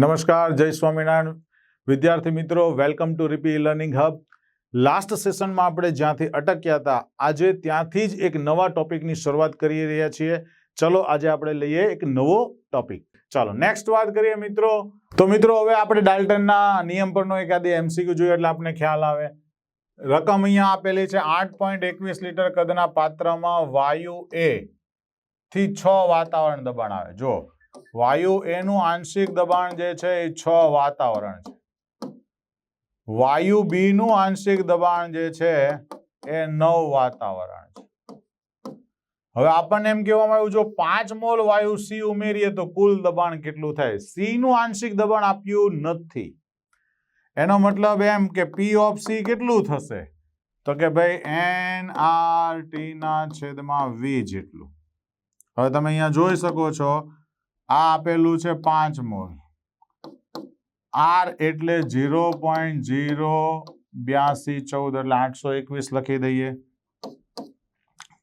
નમસ્કાર, જય સ્વામિનારાયણ. વિદ્યાર્થી મિત્રો વેલકમ ટુ રીપી લર્નિંગ હબ લાસ્ટ સેશનમાં આપણે જ્યાંથી અટક્યા હતા, આજે ત્યાંથી જ એક નવા ટોપિકની શરૂઆત કરી રહ્યા છીએ. ચલો, આજે આપણે લઈએ એક નવો ટોપિક ચાલો નેક્સ્ટ વાત કરીએ મિત્રો. તો મિત્રો, હવે આપણે ડાલ્ટનના નિયમ પરનો એકાદી એમસીક્યુ જોઈએ એટલે આપણે ખ્યાલ આવે. રકમ અહીંયા આપેલી છે આઠ પોઈન્ટ એકવીસ લીટર કદના પાત્રમાં વાયુ એ થી છ વાતાવરણ દબાણ આવે. જો વાયુ એનું આંશિક દબાણ જે છે એ છ વાતાવરણ છે. વાયુ બી નું આંશિક દબાણ જે છે એ નવ વાતાવરણ છે. હવે આપણને એમ કહેવામાં આવ્યું, જો પાંચ મોલ વાયુ સી ઉમેરીએ તો કુલ દબાણ કેટલું થાય? સી નું આંશિક દબાણ આપ્યું નથી. એનો મતલબ એમ કે પી ઓફ સી કેટલું થશે? તો કે ભાઈ એન આર ટી ના છેદમાં વી જેટલું. હવે તમે અહીંયા જોઈ શકો છો આ આપેલું છે પાંચ મોલ આર એટલે ઝીરો પોઈન્ટ ઝીરો બ્યાસી ચૌદ એટલે આઠસો એકવીસ લખી દઈએ.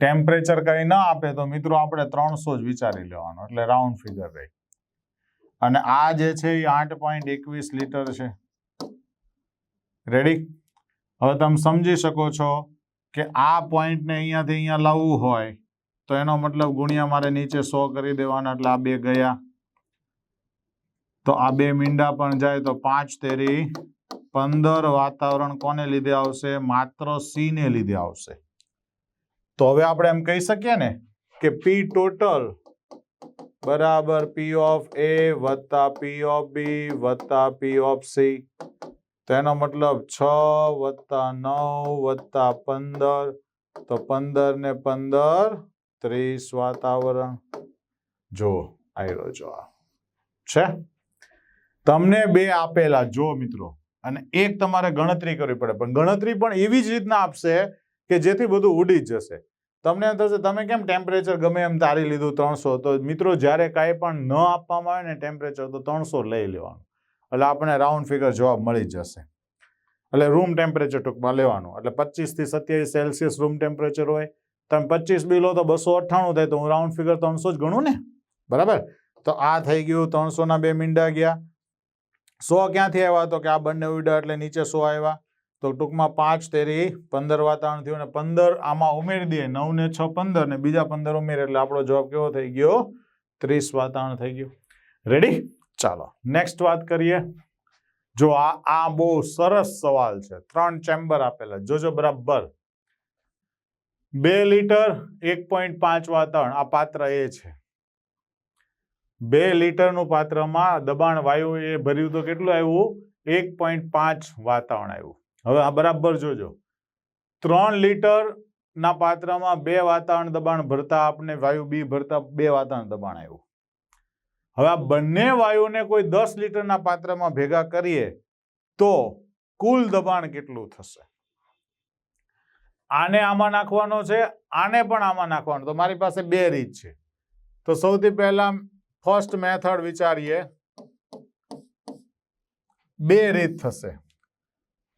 ટેમ્પરેચર કઈ ન આપે તો મિત્રો આપણે ત્રણસો જ વિચારી લેવાનું એટલે રાઉન્ડ ફિગર રહી. અને આ જે છે એ આઠ પોઈન્ટ એકવીસ લીટર છે. રેડી હવે તમે સમજી શકો છો કે આ પોઈન્ટને અહીંયાથી અહીંયા લાવવું હોય તો એનો મતલબ ગુણ્યા મારે નીચે સો કરી દેવાના એટલે આ બે ગયા. તો આ બે મીંડા પણ જાય તો પાંચ તેરી પંદર વાતાવરણ કોને લીધે આવશે? માત્ર સી ને લીધે આવશે. તો હવે આપણે એમ કહી શકીએ ને કે પી ટોટલ બરાબર પી ઓફ એ વત્તા પી ઓફ બી વત્તા પી ઓફ સી તો એનો મતલબ છ વત્તા નવ વત્તા પંદર. તો પંદર ને પંદર ત્રીસ વાતાવરણ. જો, આયરો જવાબ છે? તમને બે આપેલા, જો મિત્રો. અને એક તમારે ગણતરી કરવી પડે. પણ ગણતરી પણ એવી જ રીતના આપશે કે જેથી બધું ઉડી જ જશે. તમને એમ થશે, તમે કેમ ટેમ્પરેચર ગમે એમ તારી લીધું ત્રણસો? તો મિત્રો, જ્યારે કાંઈ પણ ન આપવામાં આવે ને ટેમ્પરેચર તો ત્રણસો લઈ લેવાનું. એટલે આપણે રાઉન્ડ ફિગર જવાબ મળી જ જશે. એટલે રૂમ ટેમ્પરેચર ટૂંકમાં લેવાનું. એટલે પચીસથી સત્યાવીસ સેલ્સિયસ રૂમ ટેમ્પરેચર હોય. તમે પચીસ બી લો તો બસો અઠ્ઠાણું થાય તો હું રાઉન્ડ ફિગર ત્રણસો જ ગણું ને? બરાબર? તો આ થઈ ગયું ત્રણસોના બે મીંડા ગયા. સો ક્યાંથી આવ્યા? તો કે આ બંને ઉડા એટલે નીચે સો આવ્યા. તો ટૂંકમાં પાંચ તેરી પંદર વાતાવરણ થયું અને પંદર આમાં ઉમેરી દઈએ. નવ ને છ પંદર ને બીજા પંદર ઉમેરે એટલે આપણો જવાબ કેવો થઈ ગયો? ત્રીસ વાતાવરણ થઈ ગયું. રેડી ચાલો. નેક્સ્ટ વાત કરીએ. જો આ આ બહુ સરસ સવાલ છે. ત્રણ ચેમ્બર આપેલા. જોજો બરાબર. બે લીટર એક પોઈન્ટ પાંચ વાતાવરણ આ પાત્ર એ છે. બે લીટરનું પાત્રમાં દબાણ વાયુ એ ભર્યું તો કેટલું આવ્યું? એક પોઈન્ટ પાંચ વાતાવરણ આવ્યું. હવે આ બરાબર જોજો. ત્રણ લીટર ના પાત્રમાં બે વાતાવરણ દબાણ ભરતા આપણે વાયુ બી ભરતા બે વાતાવરણ દબાણ આવ્યું. હવે આ બંને વાયુને કોઈ દસ લીટરના પાત્રમાં ભેગા કરીએ તો કુલ દબાણ કેટલું થશે? આને આમાં નાખવાનો છે, આને પણ આમાં નાખવાનો. તો મારી પાસે બે રીત છે. તો સૌથી પહેલા ફર્સ્ટ મેથડ વિચારીએ. બે રીત થશે.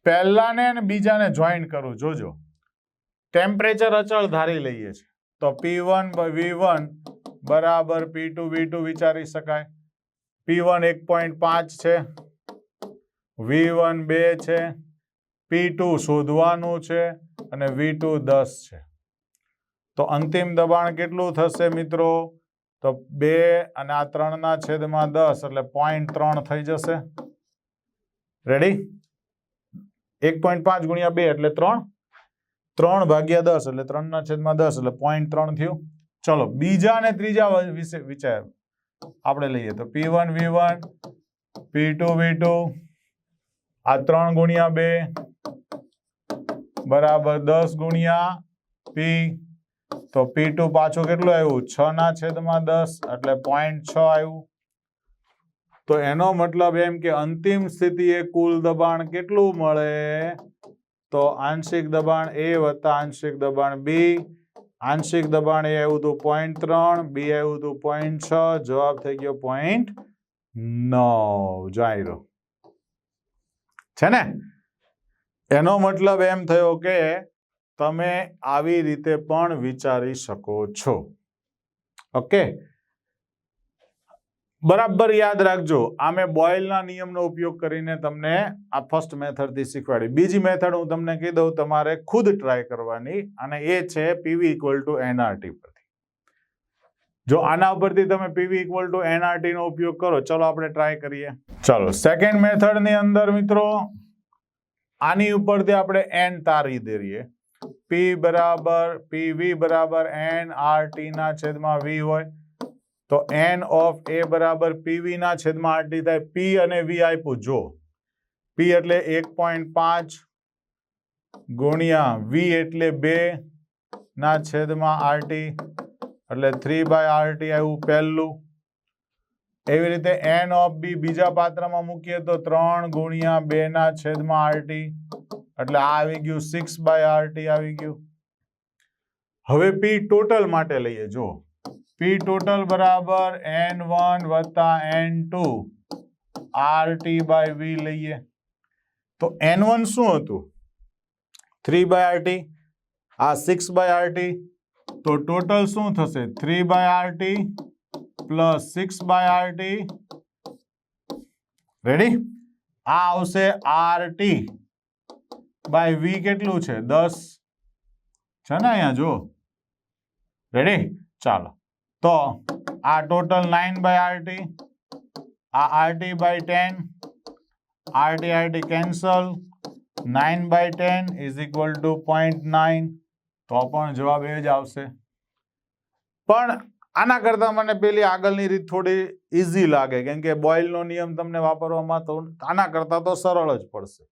પહેલાને અને બીજાને જોઈન કરું. જોજો. ટેમ્પરેચર અચળ ધારી લઈએ છીએ. તો પી વન વી વન બરાબર પી ટુ વી ટુ વિચારી શકાય. પી વન એક પોઈન્ટ પાંચ છે. વી વન બે છે. પી ટુ શોધવાનું છે. અને વી ટુ દસ છે. તો અંતિમ દબાણ કેટલું થશે મિત્રો? તો બે અને આ ત્રણના છેદમાં દસ, એટલે પોઈન્ટ ત્રણ થઈ જશે. રેડી એક પોઈન્ટ પાંચ ગુણ્યા બે એટલે ત્રણ? ત્રણ ભાગ્યા દસ, એટલે ત્રણના છેદમાં દસ, એટલે પોઈન્ટ ત્રણ થયું. ચલો, બીજા અને ત્રીજા વિશે, વિચાર. આપણે લઈએ તો P one V one P two V two આ ત્રણ ગુણ્યા બે બરાબર દસ ગુણ્યા પી તો પી ટુ પાછું કેટલું આવ્યું? છ ના છેદમાં દસ, એટલે પોઈન્ટ છ આવ્યું. તો એનો મતલબ એમ કે અંતિમ સ્થિતિએ કુલ દબાણ કેટલું મળે? તો આંશિક દબાણ એ વત્તા આંશિક દબાણ બી આંશિક દબાણ એ આવ્યું હતું પોઈન્ટ ત્રણ બી આવ્યું હતું પોઈન્ટ છ, જવાબ થઈ ગયો પોઈન્ટ નવ. જાયરો છે ને? એનો મતલબ એમ થયો કે તમે આવી રીતે પણ વિચારી શકો છો. ઓકે? બરાબર યાદ રાખજો આ મેં બોઇલના નિયમનો ઉપયોગ કરીને તમને આ ફર્સ્ટ મેથડથી શીખવાડી. બીજી મેથડ હું તમને કહી દઉં, તમારે ખુદ ટ્રાય કરવાની, અને એ છે પીવી ઇક્વલ ટુ એનઆરટી પરથી. જો આના ઉપરથી તમે પીવી ઇક્વલ ટુ એનઆરટી નો ઉપયોગ કરો, ચલો આપણે ટ્રાય કરીએ. ચલો સેકન્ડ મેથડની અંદર મિત્રો આની ઉપરથી આપણે એન તારી દઈએ. પી બરાબર પીવી બરાબર એન આર ટી ના છેદમાં વી હોય. તો એન ઓફ એ બરાબર પીવી ના છેદમાં આરટી થાય. પી અને વી આપ્યું, જો. પી એટલે એક પોઈન્ટ પાંચ ગુણ્યા વી એટલે બે ના છેદમાં આરટી એટલે થ્રી બાય આરટી આવ્યું પહેલું. એવી રીતે એન ઓફ બી બીજા પાત્રમાં મૂકીએ તો ત્રણ ગુણ્યા બે ના છેદમાં આરટી એટલે આ આવી ગયું સિક્સ બાય આરટી આવી ગયું. હવે પી ટોટલ માટે લઈએ જો પી ટોટલ બરાબર એન વન વત્તા N two R T by V લઈએ. તો એન વન શું હતું? થ્રી બાય આર ટી આ સિક્સ બાય આર ટી તો ટોટલ શું થશે? Three by R T plus six by R T ready આ આવશે આર ટી બાય વી કેટલું છે? દસ. છે ને અહીંયા? જો રેડી ચાલો. તો આ ટોટલ નાઇન બાય આરટી આ RT by ten RT RT cancel nine by ten is equal to point nine તો પણ જવાબ એ જ આવશે. પણ આના કરતાં મને પેલી આગળની રીત થોડી ઇઝી લાગે. કેમ કે બોઇલનો નિયમ તમને વાપરવામાં તો આના કરતાં તો સરળ જ પડશે.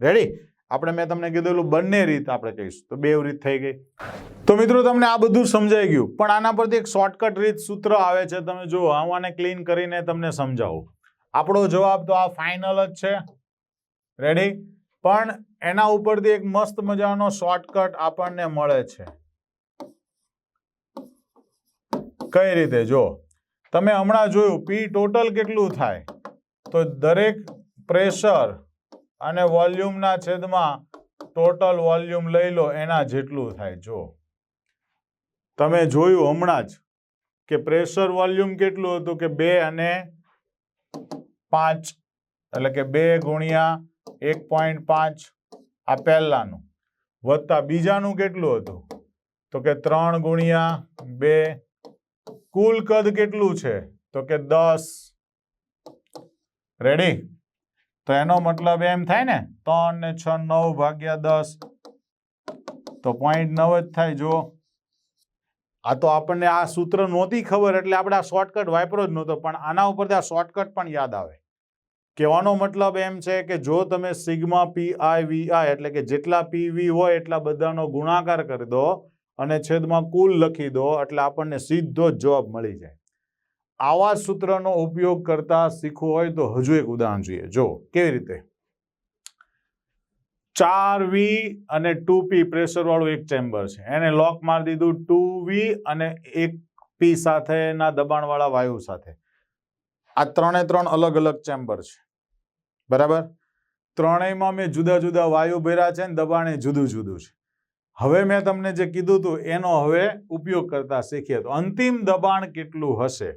રેડી આપણે મેં તમને કીધેલું બંને રીત આપણે કહીશું. તો બે રીત થઈ ગઈ. તો મિત્રો તમને આ બધું સમજાઈ ગયું. પણ આના પરથી એક શોર્ટકટ રીત સૂત્ર આવે છે. તમે જુઓ હું આને ક્લીન કરીને તમને સમજાવું. આપણો જવાબ તો આ ફાઇનલ જ છે. રેડી પણ એના ઉપરથી એક મસ્ત મજાનો શોર્ટકટ આપણને મળે છે. કઈ રીતે? જો, તમે હમણાં જોયું પી ટોટલ કેટલું થાય? તો દરેક પ્રેશર અને વોલ્યુમના છેદમાં ટોટલ વોલ્યુમ લઈ લો, એના જેટલું થાય. જો, તમે જોયું હમણાં જ કે પ્રેશર વોલ્યુમ કેટલું હતું કે બે અને પાંચ? એટલે કે બે ગુણ્યા એક પોઈન્ટ પાંચ આ પહેલાનું. વત્તા બીજાનું કેટલું હતું? તો કે ત્રણ ગુણ્યા બે કુલ કદ કેટલું છે? તો કે દસ. રેડી તો એનો મતલબ એમ થાય ને, ત્રણ ને છ, નવ ભાગ્યા દસ. તો પોઈન્ટ નવ જ થાય જો આ તો આપણને આ સૂત્ર નહોતી ખબર, એટલે આપણે આ શોર્ટકટ વાપરો જ નહોતો, પણ આના ઉપરથી આ શોર્ટકટ પણ યાદ આવે. કહેવાનો મતલબ એમ છે કે જો તમે સિગ્મા પી આઈ વી આઈ એટલે કે જેટલા પી વી હોય એટલા બધાનો ગુણાકાર કરી દો અને છેદમાં કુલ લખી દો એટલે આપણને સીધો જ જવાબ મળી જાય. આવા સૂત્રનો ઉપયોગ કરતા શીખવું હોય તો હજુ એક ઉદાહરણ જોઈએ. જો કેવી રીતે? ચાર વી અને ટુ પી પ્રેશરવાળું એક ચેમ્બર છે. એને લોક મારી દીધું ટુ વી અને એક પી સાથેના દબાણવાળા વાયુ સાથે. આ ત્રણે ત્રણ અલગ અલગ ચેમ્બર છે. બરાબર? ત્રણેયમાં મેં જુદા જુદા વાયુ ભર્યા છે ને દબાણ એ જુદું જુદું છે. હવે મેં તમને જે કીધું હતું, એનો હવે ઉપયોગ કરતા શીખીએ તો અંતિમ દબાણ કેટલું હશે?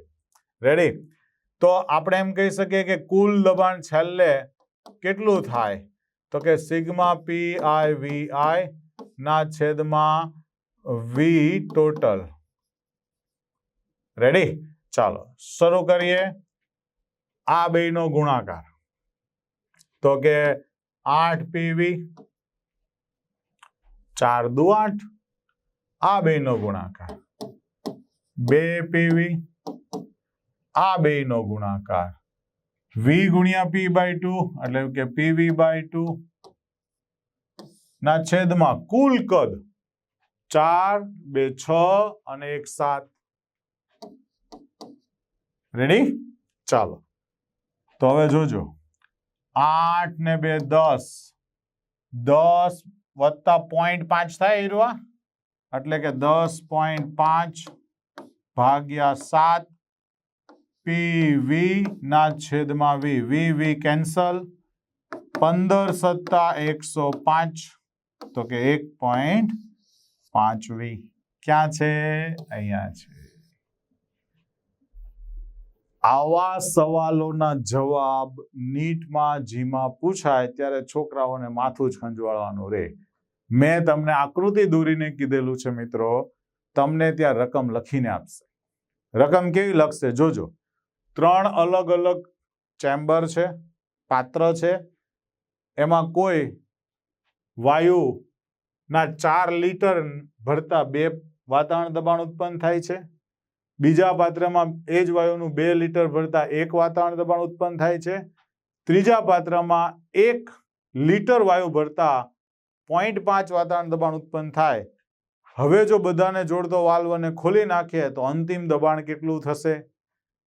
રેડી તો આપણે એમ કહી શકીએ કે કુલ દબાણ છેલ્લે કેટલું થાય? તો કે સિગ્મા પી આઈ વી આઈ ના છેદમાં વી ટોટલ. રેડી ચાલો, શરૂ કરીએ. આ બેનો ગુણાકાર. તો કે આઠ પીવી ચાર દુ આઠ. આ બેયનો ગુણાકાર. બે પીવી. આ બેયનો ગુણાકાર. વી ગુણ્યા પી બાય ટુ, એટલે કે પીવી બાય ટુ. ના, છેદમાં કુલ કદ ચાર, બે, છ અને એક સાત. રેડી ચાલો. તો હવે જોજો. આઠ ને બે, દસ. દસ વત્તા પોઈન્ટ પાંચ થાય હીરવા એટલે કે દસ પોઈન્ટ પાંચ ભાગ્યા સાત પી વી ના છેદમાં વી વી વી કેન્સલ પંદર સત્તા એકસો પાંચ. તો કે એક પોઈન્ટ પાંચ વી ક્યાં છે? અહીંયા છે. આવા સવાલોના જવાબ નીટમાં જીમાં પૂછાય ત્યારે છોકરાઓને માથું જ ખંજવાળવાનું રહે મેં તમને આકૃતિ દોરીને કીધેલું છે મિત્રો, તમને ત્યાં રકમ લખીને આપશે. રકમ કેવી લખશે? જોજો. ત્રણ અલગ અલગ ચેમ્બર છે, પાત્ર છે. એમાં કોઈ વાયુના ચાર લીટર ભરતા બે વાતાવરણ દબાણ ઉત્પન્ન થાય છે. બીજા પાત્રમાં એ જ વાયુનું બે લીટર ભરતા એક વાતાવરણ દબાણ ઉત્પન્ન થાય છે. ત્રીજા પાત્રમાં એક લીટર વાયુ ભરતા પોઈન્ટ પાંચ વાતાવરણ દબાણ ઉત્પન્ન થાય. હવે જો બધાને જોડતો વાલ્વને ખોલી નાખીએ તો અંતિમ દબાણ કેટલું થશે?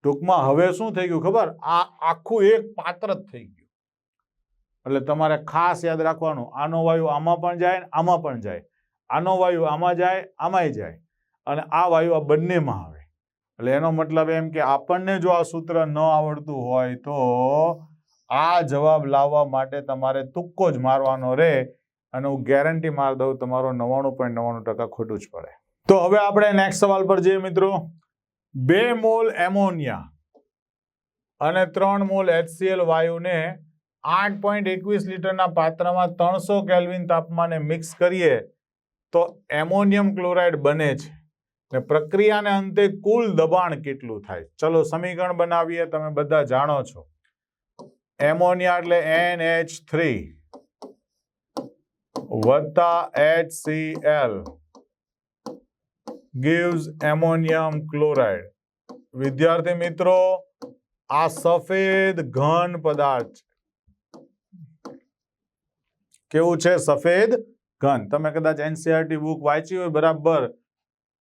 ટૂંકમાં હવે શું થઈ ગયું ખબર? આ આખું એક પાત્ર જ થઈ ગયું. એટલે તમારે ખાસ યાદ રાખવાનું, આનો વાયુ આમાં પણ જાય આમાં પણ જાય. આનો વાયુ આમાં જાય, આમાંય જાય. અને આ વાયુ આ બંનેમાં આવે. એટલે એનો મતલબ એમ કે આપણને જો આ સૂત્ર ન આવડતું હોય તો આ જવાબ લાવવા માટે તમારે તુક્કો જ મારવાનો રહે અને હું ગેરંટી માર દઉં તમારો નવ્વાણું પોઈન્ટ નવ્વાણું ટકા ખોટું જ પડે. તો હવે આપણે નેક્સ્ટ સવાલ પર જઈએ મિત્રો. બે મોલ એમોનિયા અને ત્રણ મોલ એચસીએલ વાયુને આઠ પોઈન્ટ એકવીસ લીટરના પાત્રમાં ત્રણસો કેલ્વિન તાપમાને મિક્સ કરીએ તો એમોનિયમ ક્લોરાઇડ બને છે. ને પ્રક્રિયાને અંતે કુલ દબાણ કેટલું થાય? ચલો સમીકરણ બનાવીએ, તમે બધા જાણો છો. એમોનિયા એટલે એન એચ થ્રી. વત્તા HCl gives એમોનિયમ ક્લોરાઇડ. વિદ્યાર્થી મિત્રો, આ સફેદ ઘન પદાર્થ. કેવું છે સફેદ ઘન? તમે કદાચ એનસીઆરટી બુક વાંચી હોય બરાબર,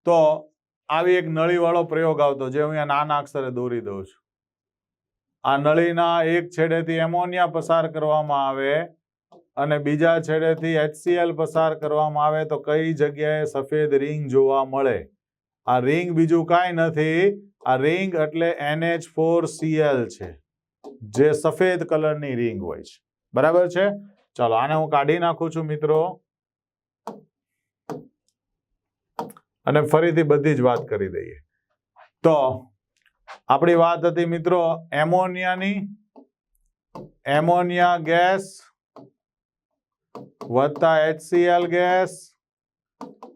તો આવી એક નળીવાળો પ્રયોગ આવતો જે હું અહીંયા નાના અક્ષરે દોરી દઉં છું. આ નળીના એક છેડેથી એમોનિયા પસાર કરવામાં આવે અને બીજા છેડેથી એચસીએલ પસાર કરવામાં આવે તો કઈ જગ્યાએ સફેદ રિંગ જોવા મળે? આ રિંગ બીજું કાંઈ નથી. આ રિંગ એટલે એનએચ ફોર સીએલ છે, જે સફેદ કલરની રિંગ હોય છે. બરાબર છે? ચાલો, આને હું કાઢી નાખું છું મિત્રો. અને ફરીથી બધી જ વાત કરી દઈએ. તો, આપણી વાત હતી મિત્રો એમોનિયાની. એમોનિયા ગેસ વત્તા HCl ગેસ,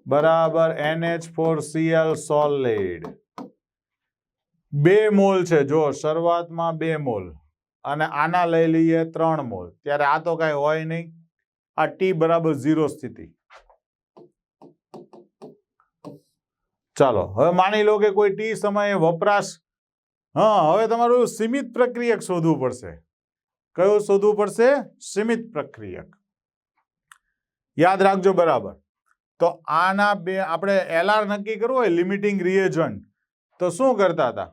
બરાબર NH4Cl સોલિડ બે મોલ છે, જો શરૂઆતમાં બે મોલ અને આના લઈ લઈએ ત્રણ મોલ. ત્યારે આ તો કઈ હોય નહીં. આ ટી બરાબર ઝીરો સ્થિતિ. ચાલો, હવે માની લો કે કોઈ ટી સમયે વપરાશ, હા, હવે તમારું સીમિત પ્રક્રિયક શોધવું પડશે. કયું શોધવું પડશે? સીમિત પ્રક્રિયક. યાદ રાખજો બરાબર. તો આના બે, આપણે એલઆર નક્કી કરવું હોય લિમિટિંગ રિએજન્ટ તો શું કરતા હતા?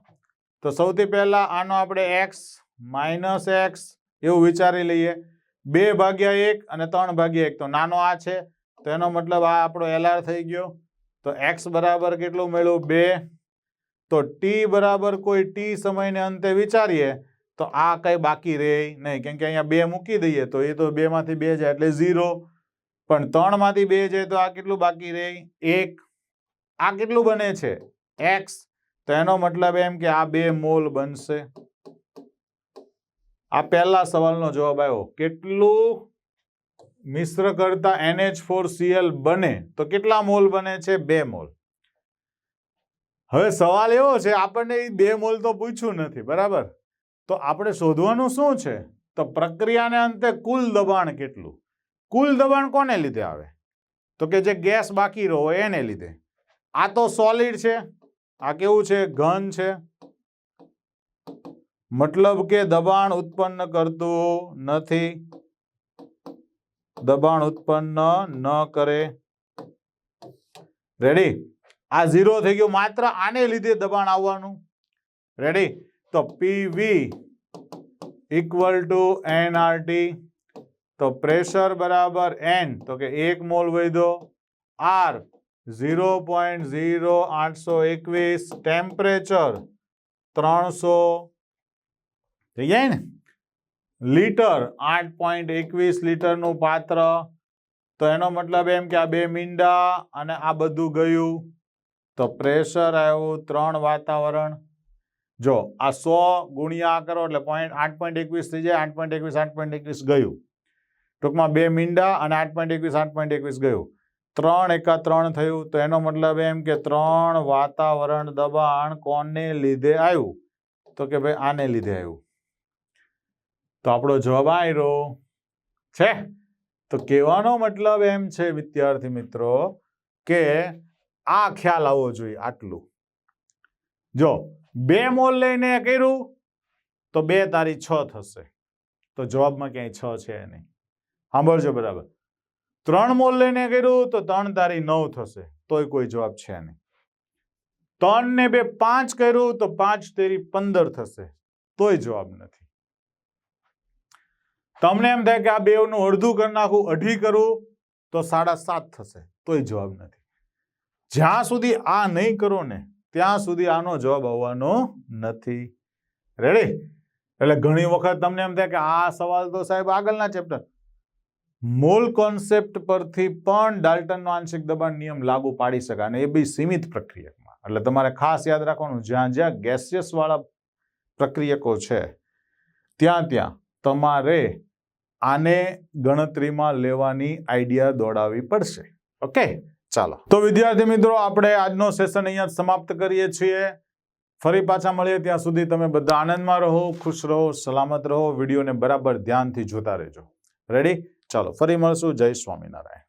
તો સૌથી પહેલાં આનો આપણે એક્સ માઇનસ એક્સ એવું વિચારી લઈએ. બે ભાગ્યા એક અને ત્રણ ભાગ્યા એક. તો નાનો આ છે. તો એનો મતલબ આ આપણો એલઆર થઈ ગયો. તો એક્સ બરાબર કેટલું મળ્યું? બે. તો ટી બરાબર કોઈ ટી સમયને અંતે વિચારીએ, તો આ કંઈ બાકી રહે નહીં. કેમ કે અહીંયા બે મૂકી દઈએ, તો એ તો બેમાંથી બે જાય એટલે ઝીરો પણ ત્રણમાંથી બે જાય તો આ કેટલું બાકી રહે? એક. આ કેટલું બને છે? એક્સ તો એનો મતલબ એમ કે આ બે મોલ બનશે. આ પહેલા સવાલનો જવાબ આવ્યો. કેટલું મિશ્ર કરતા NH4Cl બને? તો કેટલા મોલ બને છે? બે મોલ. હવે સવાલ એવો છે, આપણને બે મોલ તો પૂછ્યું નથી, બરાબર? તો આપણે શોધવાનું શું છે? તો પ્રક્રિયાને અંતે કુલ દબાણ કેટલું? કુલ દબાણ કોને લીધે આવે? તો કે જે ગેસ બાકી રહો એને લીધે. આ તો સોલિડ છે. આ કેવું છે? ઘન છે. મતલબ કે દબાણ ઉત્પન્ન કરતું નથી. દબાણ ઉત્પન્ન ન કરે. રેડી આ ઝીરો થઈ ગયું. માત્ર આને લીધે દબાણ આવવાનું. રેડી તો પીવી ઇક્વલ ટુ એનઆરટી તો પ્રેશર બરાબર એન તો કે એક મોલ વધ્યો આર ઝીરો પોઈન્ટ ઝીરો આઠસો એકવીસ, ટેમ્પરેચર ત્રણસો, થઈ જાય ને? લીટર, આઠ પોઈન્ટ એકવીસ લીટરનું પાત્ર. તો એનો મતલબ એમ કે આ બે મીંડા અને આ બધું ગયું. તો પ્રેશર આવ્યું ત્રણ વાતાવરણ. જો આ સો ગુણ્યા કરો એટલે પોઈન્ટ આઠ પોઈન્ટ એકવીસ થઈ જાય, આઠ પોઈન્ટ એકવીસ, આઠ પોઈન્ટ એકવીસ ગયું. ટૂંકમાં બે મીંડા અને આઠ પોઈન્ટ એકવીસ, આઠ પોઈન્ટ એકવીસ ગયું. ત્રણ એકા ત્રણ થયું તો એનો મતલબ એમ કે ત્રણ વાતાવરણ દબાણ કોને લીધે આવ્યું? તો કે ભાઈ આને લીધે આવ્યું. તો આપણો જવાબ આવ્યો છે? તો કહેવાનો મતલબ એમ છે વિદ્યાર્થી મિત્રો કે આ ખ્યાલ આવવો જોઈએ આટલું. જો બે મોલ લઈને કર્યું તો બે તારી છ થશે. તો જવાબમાં ક્યાંય છ છે નહીં. સાંભળજો બરાબર. ત્રણ મોલ લઈને કર્યું તો ત્રણ તારી નવ થશે, તોય કોઈ જવાબ છે નહીં. ત્રણ ને બે પાંચ કર્યું તો પાંચ તેરી પંદર થશે, તોય જવાબ નથી. તમને એમ થાય કે આ બેવનું અડધું કરી નાખું, અઢી કરું, તો સાડા સાત થશે, તોય જવાબ નથી. જ્યાં સુધી આ નહીં કરો ને, ત્યાં સુધી આનો જવાબ આવવાનો નથી. રેડી એટલે ઘણી વખત તમને એમ થાય કે આ સવાલ તો સાહેબ આગળના ચેપ્ટર મૂળ કોન્સેપ્ટ પરથી પણ ડાલ્ટનનો આંશિક દબાણ નિયમ લાગુ પાડી શકાય અને એ બી સીમિત પ્રક્રિયકમાં. એટલે તમારે ખાસ યાદ રાખવાનું, જ્યાં જ્યાં ગેસિયસવાળા પ્રક્રિયકો છે, ત્યાં ત્યાં તમારે આને ગણતરીમાં લેવાની આઈડિયા દોડાવવી પડશે. ઓકે? ચાલો. તો વિદ્યાર્થી મિત્રો, આપણે આજનો સેશન અહીંયા સમાપ્ત કરીએ છીએ. ફરી પાછા મળીએ, ત્યાં સુધી તમે બધા આનંદમાં રહો, ખુશ રહો, સલામત રહો, વિડીયોને બરાબર ધ્યાનથી જોતા રહેજો. રેડી ચાલો ફરી મળશું. જય સ્વામિનારાયણ.